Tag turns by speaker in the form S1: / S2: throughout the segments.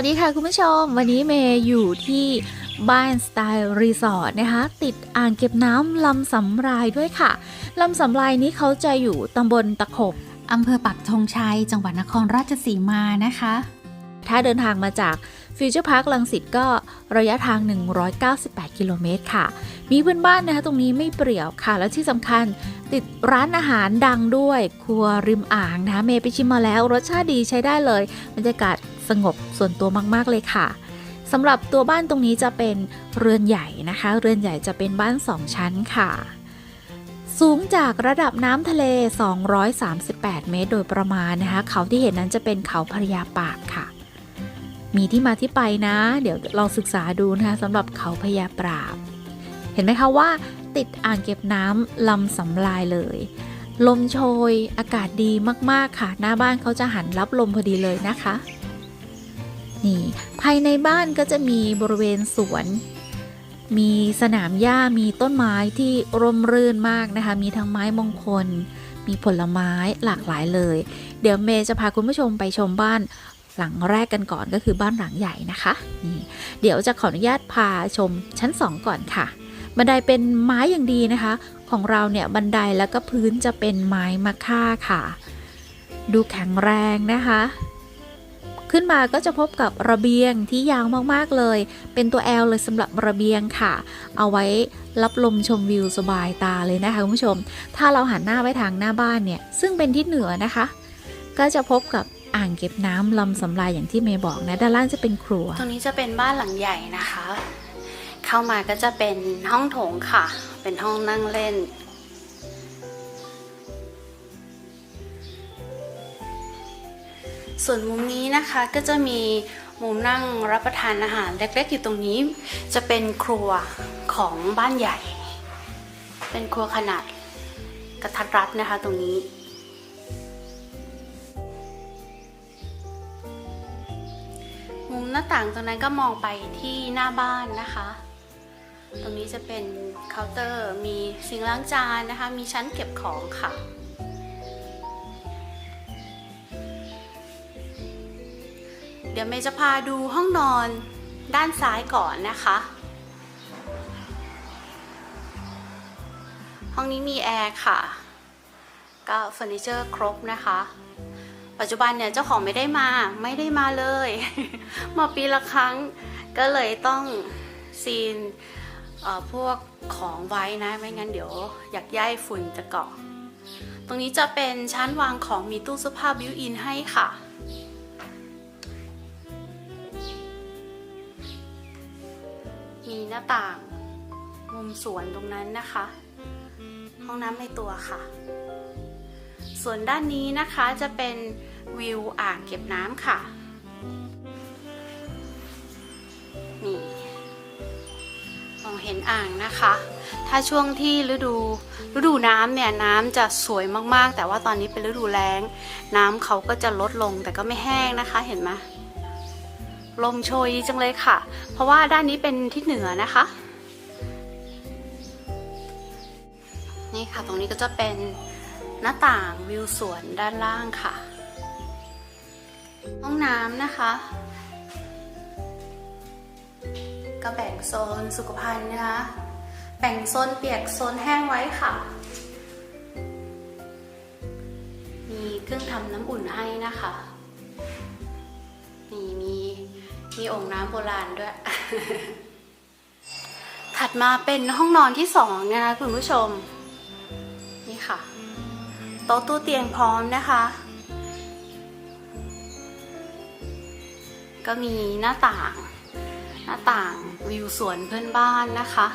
S1: สวัสดีค่ะคุณผู้ชม วันนี้เมย์อยู่ที่บ้านสไตล์รีสอร์ทนะคะ ติดอ่างเก็บน้ำลำสำรายด้วยค่ะ ลำสำรายนี้เขาจะอยู่ตำบลตะขบ
S2: อำเภอปักธงชัย จังหวัดนครราชสีมานะคะ
S1: ถ้าเดินทางมาจากฟิวเจอร์พาร์คลังสิตก็ระยะทาง 198 กิโลเมตรค่ะ มีเพื่อนบ้านนะคะตรงนี้ไม่เปรี่ยวค่ะ แล้วที่สำคัญติดร้านอาหารดังด้วย ครัวริมอ่างนะคะเมย์ไปชิมมาแล้วรสชาติดีใช้ได้เลยบรรยากาศ สงบส่วนตัวมาก ๆ เลยค่ะสำหรับตัวบ้านตรงนี้จะเป็นเรือนใหญ่นะคะ เรือนใหญ่จะเป็นบ้าน 2 ชั้นค่ะ สูงจากระดับน้ำทะเล 238 เมตร โดยประมาณนะคะ เขาที่เห็นนั้นจะเป็นเขาพระยาปากค่ะ มีที่มาที่ไปนะ เดี๋ยวลองศึกษาดูนะคะสำหรับเขาพญาปราบ เห็นไหมคะว่า ติดอ่างเก็บน้ำลำสำลายเลย ลมโชย อากาศดีมากๆค่ะ หน้าบ้านเขาจะหันรับลมพอดีเลยนะคะ นี่ภายในบ้านก็จะมีบริเวณสวน มีสนามหญ้ามีต้นไม้ที่ร่มรื่นมากนะคะ มีทั้งไม้มงคล มีผลไม้หลากหลายเลย เดี๋ยวเมย์จะพาคุณผู้ชมไปชมบ้านหลังแรกกันก่อนก็คือบ้านหลังใหญ่นะคะนี่เดี๋ยวจะขออนุญาตพาชมชั้น 2 ก่อนค่ะ บันไดเป็นไม้อย่างดีนะคะ ของเราเนี่ยบันไดแล้วก็พื้นจะเป็นไม้มะค่าค่ะ ดูแข็งแรงนะคะ ขึ้นมาก็จะพบกับระเบียงที่ยาวมากๆเลย เป็นตัว L เลยสำหรับระเบียงค่ะ เอาไว้รับลมชมวิวสบายตาเลยนะคะคุณผู้ชม ถ้าเราหันหน้าไปทางหน้าบ้านเนี่ย ซึ่งเป็นทิศเหนือนะคะ ก็จะพบกับอ่างเก็บน้ำลำสำลายอย่างที่เมย์บอกนะ ด้านล่างจะเป็นครัว
S2: ตรงนี้จะเป็นบ้านหลังใหญ่นะคะ เข้ามาก็จะเป็นห้องโถงค่ะ เป็นห้องนั่งเล่น ส่วนมุมนี้นะคะก็จะมีมุมนั่งรับประทานอาหารเล็กๆอยู่ตรงนี้ จะเป็นครัวของบ้านใหญ่ เป็นครัวขนาดกระทัดรัดนะคะตรงนี้ มุมหน้าต่างตรงนั้นก็มองไปที่หน้าบ้านนะคะ ตรงนี้จะเป็นเคาน์เตอร์มีซิงล้างจานนะคะ มีชั้นเก็บของค่ะ ดี๋ยวเมย์จะพาดูห้องนอนด้านซ้ายก่อนนะคะ ห้องนี้มีแอร์ค่ะ ก็เฟอร์นิเจอร์ครบนะคะ ปัจจุบันเนี่ยเจ้าของไม่ได้มาไม่ได้มาเลย มาปีละครั้งก็เลยต้องซีนพวกของไว้นะไม่งั้นเดี๋ยวอยากย้ายฝุ่นจะเกาะ ตรงนี้จะเป็นชั้นวางของมีตู้เสื้อผ้าบิวอินให้ค่ะ มีหน้าต่าง มุมสวนตรงนั้นนะคะ ห้องน้ำในตัวค่ะ ส่วนด้านนี้นะคะจะเป็นวิวอ่างเก็บน้ำค่ะนี่มองเห็นอ่างนะคะ ถ้าช่วงที่ฤดูฤดูน้ำเนี่ยน้ำจะสวยมากๆ แต่ว่าตอนนี้เป็นฤดูแล้ง น้ำเขาก็จะลดลงแต่ก็ไม่แห้งนะคะเห็นไหม ลมโชยดีจังเลยค่ะ เพราะว่าด้านนี้เป็นทิศเหนือนะคะ นี่ค่ะตรงนี้ก็จะเป็นหน้าต่างวิวสวนด้านล่างค่ะ ห้องน้ำนะคะก็แบ่งโซนสุขภัณฑ์นะคะ แบ่งโซนเปียกโซนแห้งไว้ค่ะ มีเครื่องทำน้ำอุ่นให้นะคะ มีองค์น้ำโบราณด้วย ถัดมาเป็นห้องนอนที่สองนะคะคุณผู้ชม นี่ค่ะ โต๊ะตู้เตียงพร้อมนะคะ ก็มีหน้าต่าง หน้าต่างวิวสวนเพื่อนบ้านนะคะ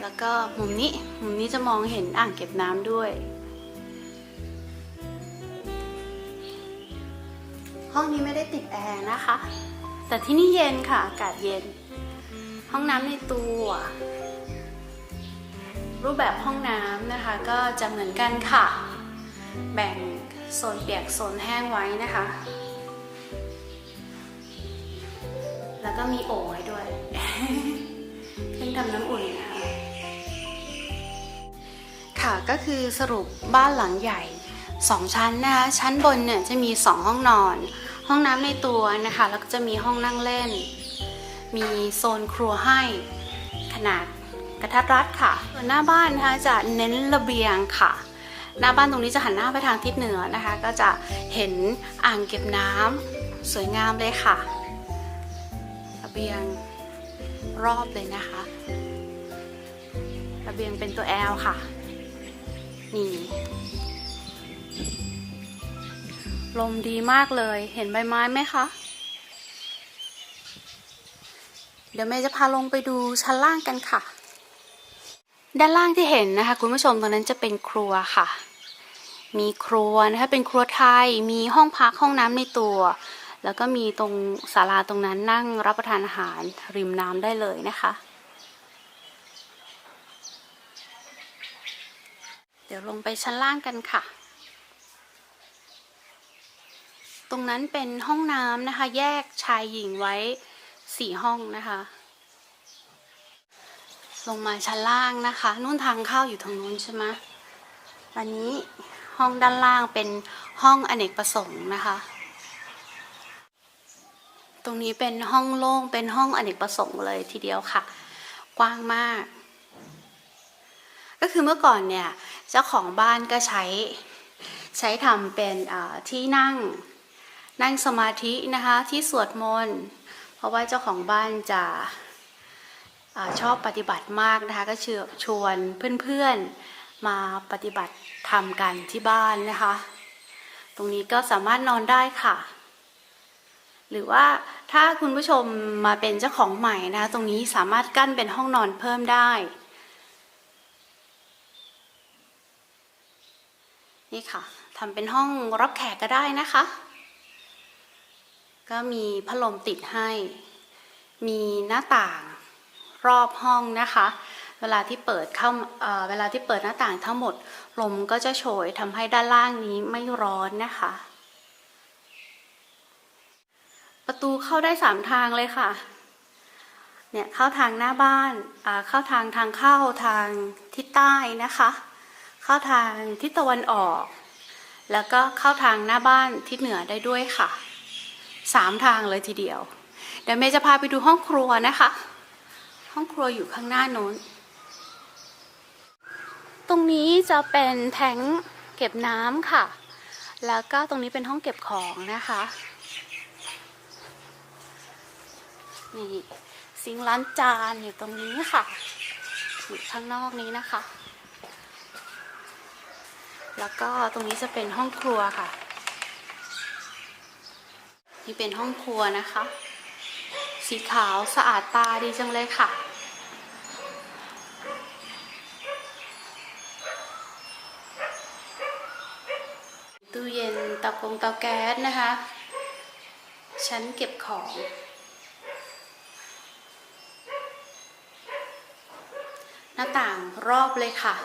S2: แล้วก็มุมนี้ มุมนี้จะมองเห็นอ่างเก็บน้ำด้วย ห้องนี้ไม่ได้ติดแอร์นะคะ แต่ที่นี่เย็นค่ะอากาศเย็น ห้องน้ำในตัว รูปแบบห้องน้ำนะคะ ก็จะเหมือนกันค่ะ แบ่งโซนเปียกโซนแห้งไว้นะคะ แล้วก็มีโอ่งให้ด้วยเครื่องทำน้ำอุ่นนะคะค่ะก็คือสรุปบ้านหลังใหญ่ 2 ชั้นนะคะ ชั้นบนเนี่ยจะมี 2 ห้องนอน ห้องน้ำในตัวนะคะ แล้วก็จะมีห้องนั่งเล่น มีโซนครัวให้ขนาดกระทัดรัดค่ะ ส่วนหน้าบ้านนะคะจะเน้นระเบียงค่ะ หน้าบ้านตรงนี้จะหันหน้าไปทางทิศเหนือนะคะ ก็จะเห็นอ่างเก็บน้ำสวยงามเลยค่ะ ระเบียงรอบเลยนะคะ ระเบียงเป็นตัวแอลค่ะ นี่ ลมดีมากเลย เห็นใบไม้ไหมคะ เดี๋ยวแม่จะพาลงไปดูชั้นล่างกันค่ะ ด้านล่างที่เห็นนะคะ คุณผู้ชมตรงนั้นจะเป็นครัวค่ะ มีครัวนะคะเป็นครัวไทย มีห้องพักห้องน้ำในตัว แล้วก็มีตรงศาลาตรงนั้นนั่งรับประทานอาหารริมน้ำได้เลยนะคะ เดี๋ยวลงไปชั้นล่างกันค่ะ ตรงนั้นเป็นห้องน้ำนะคะ แยกชายหญิงไว้สี่ห้องนะคะ ลงมาชั้นล่างนะคะ นู่นทางเข้าอยู่ทางนู้นใช่ไหมอันนี้ห้องด้านล่างเป็นห้องอเนกประสงค์นะคะ ตรงนี้เป็นห้องโล่งเป็นห้องอเนกประสงค์เลยทีเดียวค่ะ กว้างมาก ก็คือเมื่อก่อนเนี่ยเจ้าของบ้านก็ใช้ใช้ทำเป็นที่นั่ง นั่งสมาธินะคะที่สวดมนต์เพราะว่าเจ้าของบ้านจะอชอบปฏิบัติมากนะคะก็เชิญชวนเพื่อนๆมาปฏิบัติธรรมกันที่บ้านนะคะ ตรงนี้ก็สามารถนอนได้ค่ะ หรือว่าถ้าคุณผู้ชมมาเป็นเจ้าของใหม่นะคะตรงนี้สามารถกั้นเป็นห้องนอนเพิ่มได้นี่ค่ะทำเป็นห้องรับแขกก็ได้นะคะ ก็มีพัดลมติดให้ มีหน้าต่างรอบห้องนะคะ เวลาที่เปิดเข้าเเวลาที่เปิดหน้าต่างทั้งหมด ลมก็จะโชยทำให้ด้านล่างนี้ไม่ร้อนนะคะ ประตูเข้าได้สามทางเลยค่ะเนี่ยเข้าทางหน้าบ้านเข้าทางทางเข้าทางทิศใต้นะคะ เข้าทางทิศตะวันออก แล้วก็เข้าทางหน้าบ้านทิศเหนือได้ด้วยค่ะ สามทางเลยทีเดียว เดี๋ยวเมย์จะพาไปดูห้องครัวนะคะ ห้องครัวอยู่ข้างหน้าโน้น ตรงนี้จะเป็นแทงเก็บน้ำค่ะ แล้วก็ตรงนี้เป็นห้องเก็บของนะคะ นี่ซิงล้างจานอยู่ตรงนี้ค่ะอยู่ข้างนอกนี้นะคะ แล้วก็ตรงนี้จะเป็นห้องครัวค่ะ นี่เป็นห้องครัวนะคะ สีขาวสะอาดตาดีจังเลยค่ะ ตู้เย็นเตากงเตาแก๊สนะคะ ชั้นเก็บของหน้าต่างรอบเลยค่ะ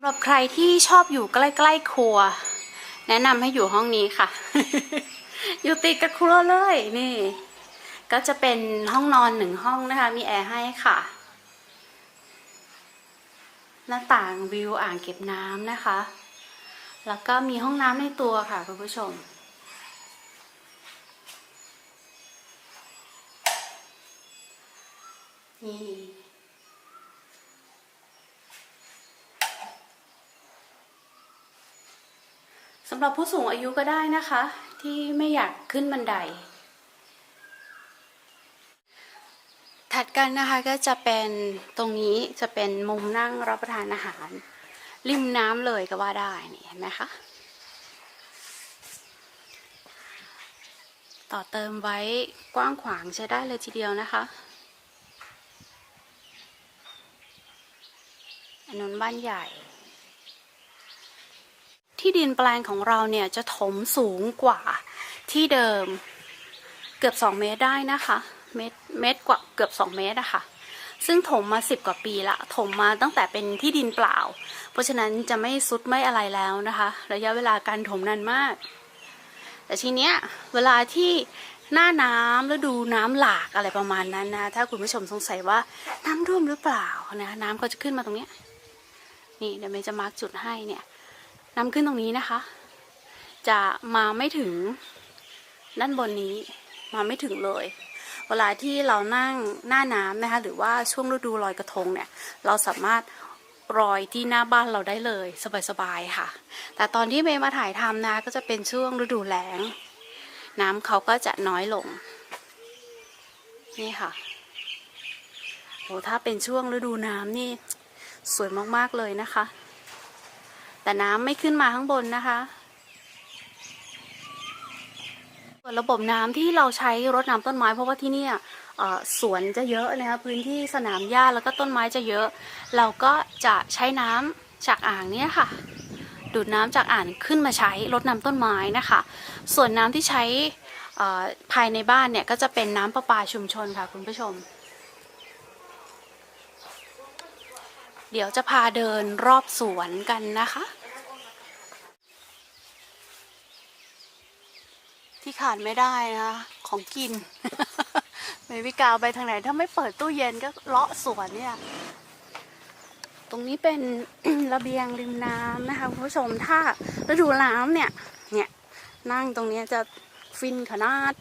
S2: สำหรับใครที่ชอบอยู่ใกล้ๆครัว แนะนำให้อยู่ห้องนี้ค่ะ อยู่ติดกับครัวเลยนี่ ก็จะเป็นห้องนอนหนึ่งห้องนะคะ มีแอร์ให้ค่ะ หน้าต่างวิวอ่างเก็บน้ำนะคะ แล้วก็มีห้องน้ำในตัวค่ะคุณผู้ชมนี่ สำหรับผู้สูงอายุก็ได้นะคะ ที่ไม่อยากขึ้นบันได ถัดกันนะคะก็จะเป็นตรงนี้จะเป็นมุมนั่งรับประทานอาหาร ริมน้ำเลยก็ว่าได้นี่เห็นไหมคะต่อเติมไว้กว้างขวางใช้ได้เลยทีเดียวนะคะอันนั้นบ้านใหญ่ ที่ดินแปลงของเราเนี่ยจะถมสูงกว่าที่เดิมเกือบ 2 เมตรได้นะคะ เมตรเมตรกว่าเกือบ 2 เมตรอะค่ะ ซึ่งถมมา 10 กว่าปีละ ถมมาตั้งแต่เป็นที่ดินเปล่า เพราะฉะนั้นจะไม่ซุดไม่อะไรแล้วนะคะ ระยะเวลาการถมนานมาก แต่ทีเนี้ยเวลาที่หน้าน้ำฤดูน้ำหลากอะไรประมาณนั้นนะ ถ้าคุณผู้ชมสงสัยว่าน้ำท่วมหรือเปล่านะ น้ำก็จะขึ้นมาตรงเนี้ย นี่เดี๋ยวเมย์จะมาร์กจุดให้เนี่ย น้ำขึ้นตรงนี้นะคะ จะมาไม่ถึงด้านบนนี้มาไม่ถึงเลย เวลาที่เรานั่งหน้าน้ำนะคะ หรือว่าช่วงฤดูลอยกระทงเนี่ย เราสามารถรอยที่หน้าบ้านเราได้เลยสบายๆค่ะ แต่ตอนที่เมย์มาถ่ายทำนะก็จะเป็นช่วงฤดูแล้ง น้ำเขาก็จะน้อยลง นี่ค่ะโอ้ถ้าเป็นช่วงฤดูน้ำนี่สวยมากๆเลยนะคะ แต่น้ำไม่ขึ้นมาข้างบนนะคะส่วนระบบน้ำที่เราใช้รดน้ำต้นไม้ เพราะว่าที่นี่สวนจะเยอะนะคะพื้นที่สนามหญ้าแล้วก็ต้นไม้จะเยอะ เราก็จะใช้น้ำจากอ่างเนี่ยค่ะ ดูดน้ำจากอ่างขึ้นมาใช้รดน้ำต้นไม้นะคะ ส่วนน้ำที่ใช้ภายในบ้านเนี่ยก็จะเป็นน้ำประปาชุมชนค่ะคุณผู้ชม เดี๋ยวจะพาเดินรอบสวนกันนะคะ ที่ขาดไม่ได้นะของกินเมวิกาวไปทางไหน ถ้าไม่เปิดตู้เย็นก็เลาะสวนเนี่ย ตรงนี้เป็นระเบียงริมน้ำนะคะคุณผู้ชมถ้าฤดูน้ำเนี่ย เนี่ยนั่งตรงนี้จะฟินขนาด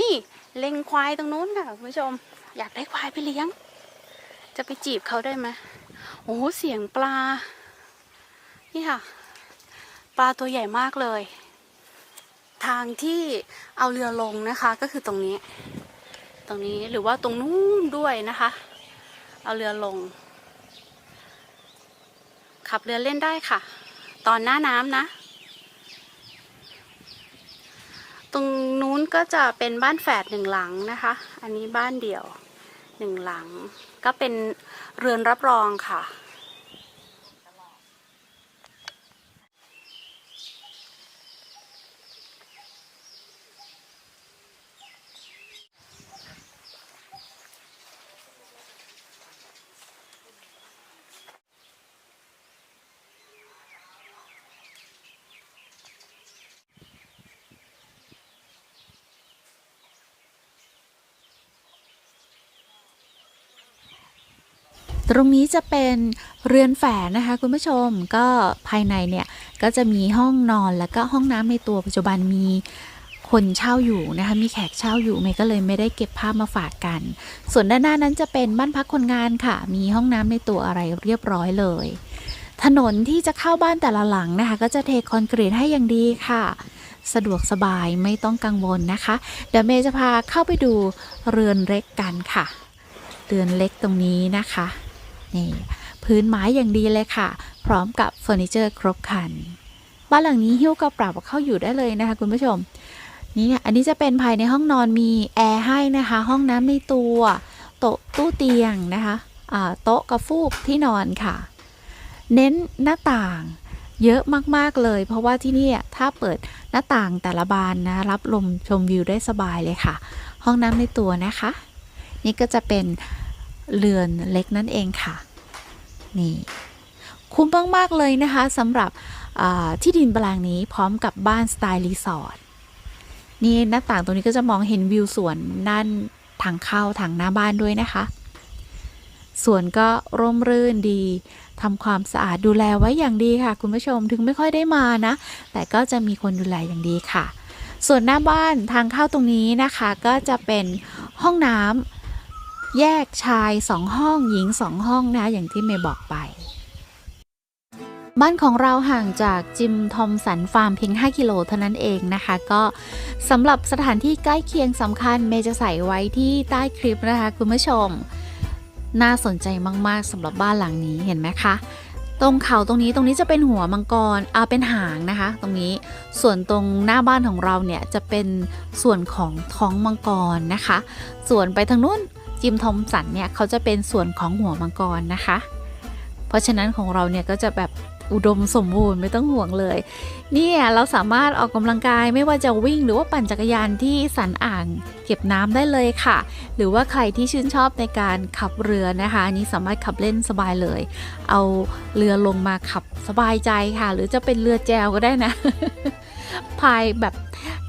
S2: นี่เล็งควายตรงนู้นค่ะคุณผู้ชม อยากได้ควายไปเลี้ยง จะไปจีบเขาได้ไหมโอ้เสียงปลา นี่ค่ะ ปลาตัวใหญ่มากเลย ทางที่เอาเรือลงนะคะ ก็คือตรงนี้ ตรงนี้หรือว่าตรงนู้นด้วยนะคะ เอาเรือลง ขับเรือเล่นได้ค่ะ ตอนหน้าน้ำนะ ตรงนู้นก็จะเป็นบ้านแฝดหนึ่งหลังนะคะ อันนี้บ้านเดี่ยวหนึ่งหลัง ก็เป็นเรือนรับรองค่ะ
S1: ตรงนี้จะเป็นเรือนแฝดนะคะ คุณผู้ชมก็ภายในเนี่ย ก็จะมีห้องนอนแล้วก็ห้องน้ำในตัวปัจจุบันมีคนเช่าอยู่นะคะมีแขกเช่าอยู่เมย์ก็เลยไม่ได้เก็บภาพมาฝากกัน ส่วนด้านหน้านั้นจะเป็นบ้านพักคนงานค่ะ มีห้องน้ำในตัวอะไรเรียบร้อยเลย ถนนที่จะเข้าบ้านแต่ละหลังนะคะ ก็จะเทคอนกรีตให้อย่างดีค่ะ สะดวกสบายไม่ต้องกังวลนะคะ เดี๋ยวเมย์จะพาเข้าไปดูเรือนเล็กกันค่ะ เรือนเล็กตรงนี้นะคะ นี่พื้นไม้อย่างดีเลยค่ะ พร้อมกับเฟอร์นิเจอร์ครบครัน บ้านหลังนี้หิ้วกระเป๋าเข้าอยู่ได้เลยนะคะ คุณผู้ชม นี่อันนี้จะเป็นภายในห้องนอนมีแอร์ให้นะคะ ห้องน้ำในตัวโต๊ะตู้เตียงนะคะโต๊ะกระฟูกที่นอนค่ะ เน้นหน้าต่างเยอะมาก ๆ เลย เพราะว่าที่นี่ถ้าเปิดหน้าต่างแต่ละบานนะ รับลมชมวิวได้สบายเลยค่ะ ห้องน้ำในตัวนะคะ นี่ก็จะเป็น เรือนเล็กนั่นเองค่ะ นี่คุ้มมาก ๆ เลยนะคะสำหรับที่ดินแปลงนี้พร้อมกับบ้านสไตล์รีสอร์ทนี่หน้าต่างตรงนี้ก็จะมองเห็นวิวสวนด้านทางเข้าทางหน้าบ้านด้วยนะคะสวนก็ร่มรื่นดีทำความสะอาดดูแลไว้อย่างดีค่ะ คุณผู้ชมถึงไม่ค่อยได้มานะ แต่ก็จะมีคนดูแลอย่างดีค่ะ ส่วนหน้าบ้านทางเข้าตรงนี้นะคะ ก็จะเป็นห้องน้ำ แยกชายสองห้องหญิงสองห้องนะอย่างที่เมย์บอกไป บ้านของเราห่างจากจิมทอมสันฟาร์มเพียง 5 กิโลเท่านั้นเองนะคะ ก็สำหรับสถานที่ใกล้เคียงสำคัญเมย์จะใส่ไว้ที่ใต้คลิปนะคะคุณผู้ชม น่าสนใจมาก ๆสำหรับบ้านหลังนี้เห็นไหมคะตรงเขาตรงนี้ตรงนี้จะเป็นหัวมังกรอ่าเป็นหางนะคะ ตรงนี้ส่วนตรงหน้าบ้านของเราเนี่ยจะเป็นส่วนของท้องมังกรนะคะ ส่วนไปทางนู้น จิมทอมสันเนี่ยเขาจะเป็นส่วนของหัวมังกรนะคะ เพราะฉะนั้นของเราเนี่ยก็จะแบบอุดมสมบูรณ์ไม่ต้องห่วงเลย เนี่ยเราสามารถออกกำลังกายไม่ว่าจะวิ่งหรือว่าปั่นจักรยานที่สันอ่างเก็บน้ำได้เลยค่ะ หรือว่าใครที่ชื่นชอบในการขับเรือนะคะอันนี้สามารถขับเล่นสบายเลย เอาเรือลงมาขับสบายใจค่ะ หรือจะเป็นเรือแจวก็ได้นะพายแบบ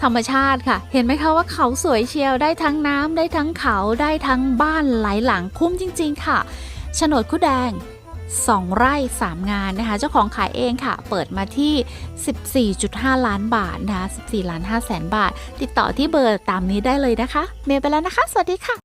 S1: ธรรมชาติค่ะ เห็นไหมคะว่าเขาสวยเชียวได้ทั้งน้ำได้ทั้งเขาได้ทั้งบ้านหลายหลังคุ้มจริง ๆ ค่ะโฉนดคู่แดง2 ไร่ 3 งานนะคะเจ้าของขายเองค่ะ เปิดมาที่ 14.5 ล้านบาทนะคะ14ล้าน5แสนบาท ติดต่อที่เบอร์ตามนี้ได้เลยนะคะ เมลไปแล้วนะคะ สวัสดีค่ะ